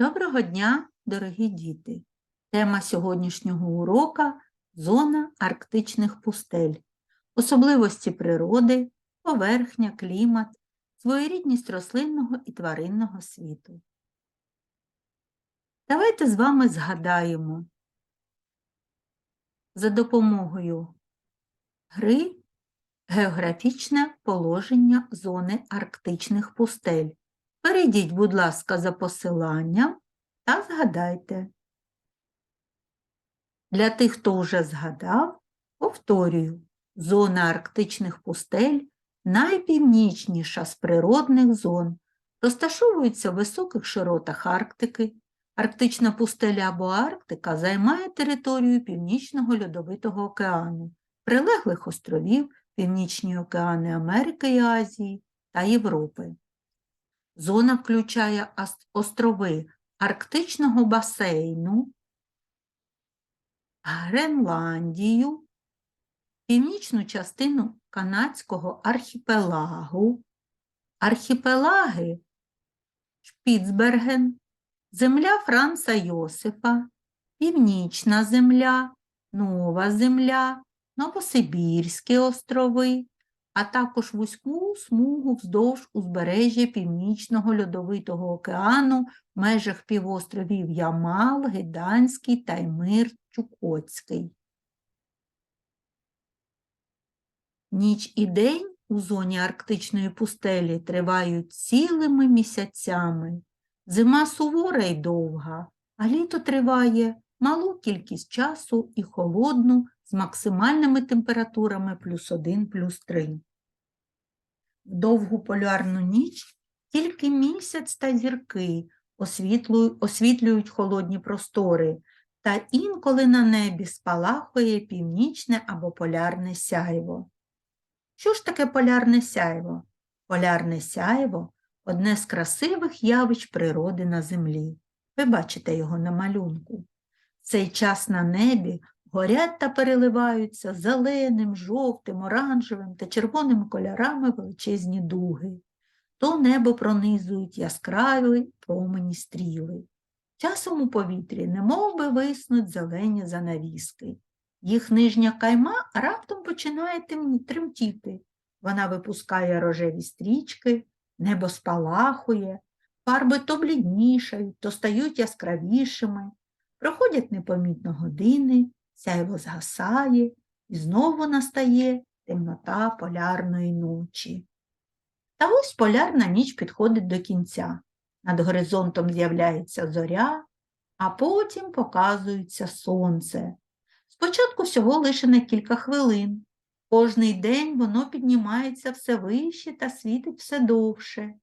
Доброго дня, дорогі діти! Тема сьогоднішнього урока зона арктичних пустель, особливості природи, поверхня, клімат, своєрідність рослинного і тваринного світу. Давайте з вами згадаємо за допомогою гри географічне положення зони арктичних пустель. Перейдіть, будь ласка, за посиланням та згадайте. Для тих, хто вже згадав, повторюю, зона арктичних пустель найпівнічніша з природних зон, розташовується в високих широтах Арктики. Арктична пустеля або Арктика займає територію Північного льодовитого океану, прилеглих островів, Північні океани Америки і Азії та Європи. Зона включає острови Арктичного басейну, Гренландію, північну частину Канадського архіпелагу, архіпелаги Шпіцберген, земля Франца Йосифа, Північна земля, Нова земля, Новосибірські острови, а також вузьку смугу вздовж узбережжя Північного льодовитого океану в межах півостровів Ямал, Гиданський, Таймир, Чукотський. Ніч і день у зоні арктичної пустелі тривають цілими місяцями. Зима сувора й довга, а літо триває малу кількість часу і холодну з максимальними температурами плюс 1, плюс 3. В довгу полярну ніч тільки місяць та зірки освітлюють, холодні простори, та інколи на небі спалахує північне або полярне сяйво. Що ж таке полярне сяйво? Полярне сяйво одне з красивих явищ природи на землі. Ви бачите його на малюнку. Цей час на небі горять та переливаються зеленим, жовтим, оранжевим та червоним кольорами величезні дуги. То небо пронизують яскраві промені стріли. Часом у повітрі немов би виснуть зелені занавіски. Їх нижня кайма раптом починає тремтіти. Вона випускає рожеві стрічки, небо спалахує, фарби то бліднішають, то стають яскравішими. Проходять непомітно години, сяйво згасає, і знову настає темнота полярної ночі. Та ось полярна ніч підходить до кінця. Над горизонтом з'являється зоря, а потім показується сонце. Спочатку всього лише на кілька хвилин. Кожний день воно піднімається все вище та світить все довше.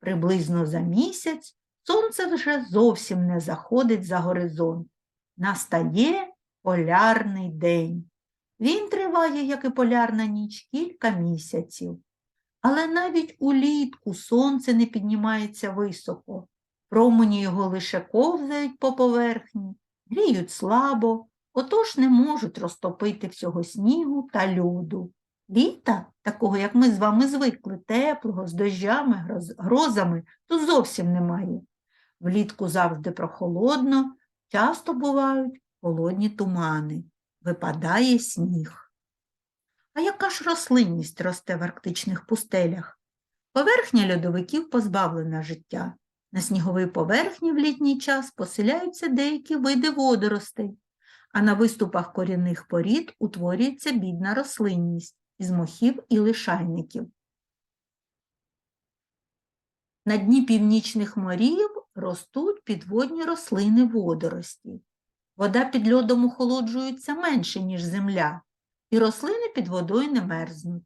Приблизно за місяць сонце вже зовсім не заходить за горизонт. Настає полярний день. Він триває, як і полярна ніч, кілька місяців. Але навіть улітку сонце не піднімається високо. Промені його лише ковзають по поверхні, гріють слабо, отож не можуть розтопити всього снігу та льоду. Літа, такого, як ми з вами звикли, теплого, з дощами, гроз- грозами, то зовсім немає. Влітку завжди прохолодно, часто бувають холодні тумани, випадає сніг. А яка ж рослинність росте в арктичних пустелях? Поверхня льодовиків позбавлена життя. На сніговій поверхні в літній час поселяються деякі види водоростей, а на виступах корінних порід утворюється бідна рослинність із мохів і лишайників. На дні північних морів ростуть підводні рослини водорості. Вода під льодом охолоджується менше, ніж земля, і рослини під водою не мерзнуть.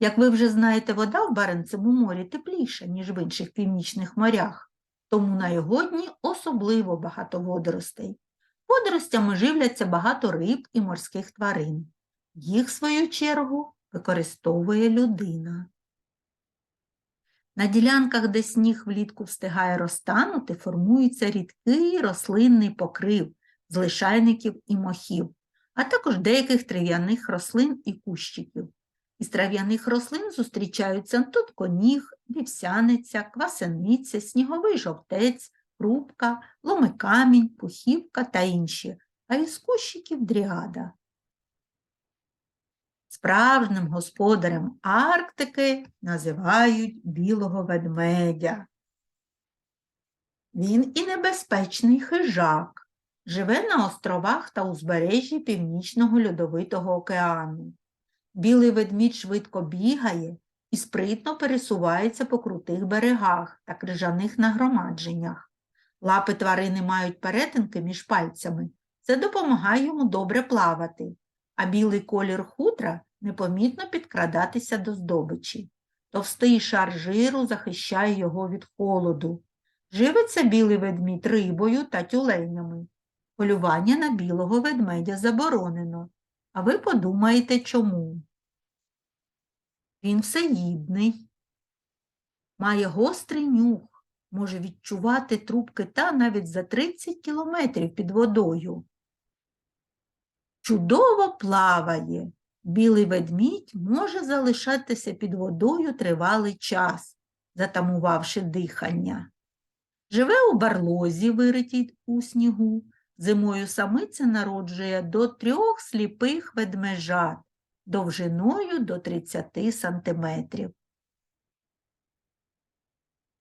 Як ви вже знаєте, вода в Баренцевому морі тепліша, ніж в інших північних морях, тому на його дні особливо багато водоростей. Водоростями живляться багато риб і морських тварин. Їх, в свою чергу, використовує людина. На ділянках, де сніг влітку встигає розтанути, формується рідкий рослинний покрив з лишайників і мохів, а також деяких трав'яних рослин і кущиків. Із трав'яних рослин зустрічаються тутьконіг, вівсяниця, квасениця, сніговий жовтець, крупка, ломикамінь, пухівка та інші, а із кущиків дріада. Справжнім господарем Арктики називають білого ведмедя. Він і небезпечний хижак, живе на островах та узбережжі Північного Льодовитого океану. Білий ведмідь швидко бігає і спритно пересувається по крутих берегах та крижаних нагромадженнях. Лапи тварини мають перетинки між пальцями. Це допомагає йому добре плавати, а білий колір хутра непомітно підкрадатися до здобичі. Товстий шар жиру захищає його від холоду. Живиться білий ведмідь рибою та тюленями. Полювання на білого ведмедя заборонено. А ви подумаєте, чому? Він всеїдний, має гострий нюх, може відчувати труп кита навіть за 30 кілометрів під водою. Чудово плаває. Білий ведмідь може залишатися під водою тривалий час, затамувавши дихання. Живе у барлозі, виритій у снігу. Зимою самиця народжує до трьох сліпих ведмежат довжиною до 30 сантиметрів.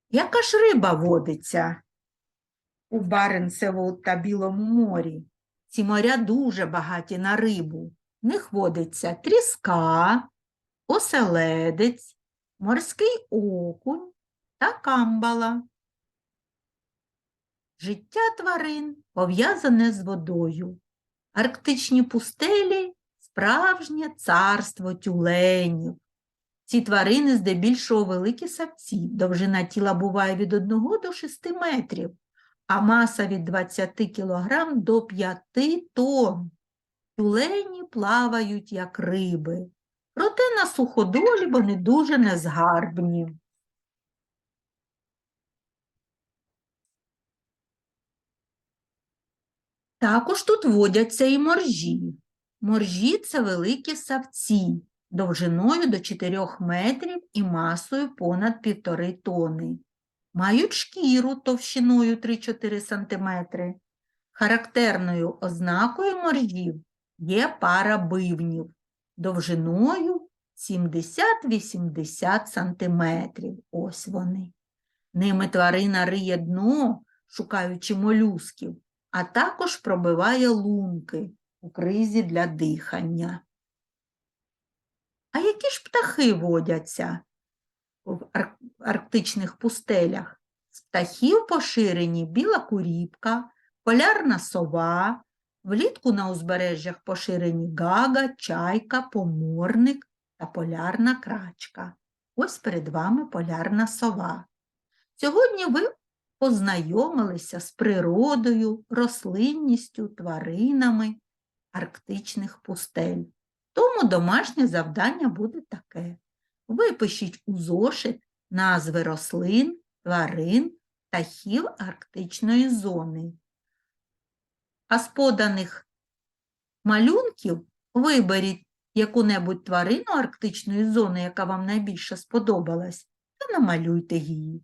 Яка ж риба водиться у Баренцеву та Білому морі? Ці моря дуже багаті на рибу. В них водиться тріска, оселедець, морський окунь та камбала. Життя тварин пов'язане з водою. Арктичні пустелі справжнє царство тюленів. Ці тварини здебільшого великі савці, довжина тіла буває від 1 до 6 метрів, а маса від 20 кг до 5 тонн. Тюлені плавають, як риби, проте на суходолі вони дуже незгарбні. Також тут водяться і моржі. Моржі це великі савці, довжиною до 4 метрів і масою понад 1,5 тони. Мають шкіру товщиною 3-4 см. Характерною ознакою моржів є пара бивнів довжиною 70-80 см. Ось вони. Ними тварина риє дно, шукаючи молюсків, а також пробиває лунки у кризі для дихання. А які ж птахи водяться в арктичних пустелях? З птахів поширені біла куріпка, полярна сова, влітку на узбережжях поширені гага, чайка, поморник та полярна крачка. Ось перед вами полярна сова. Сьогодні ви познайомилися з природою, рослинністю, тваринами арктичних пустель. Тому домашнє завдання буде таке. Випишіть у зошит назви рослин, тварин, птахів арктичної зони. А з поданих малюнків виберіть яку-небудь тварину арктичної зони, яка вам найбільше сподобалась, та намалюйте її.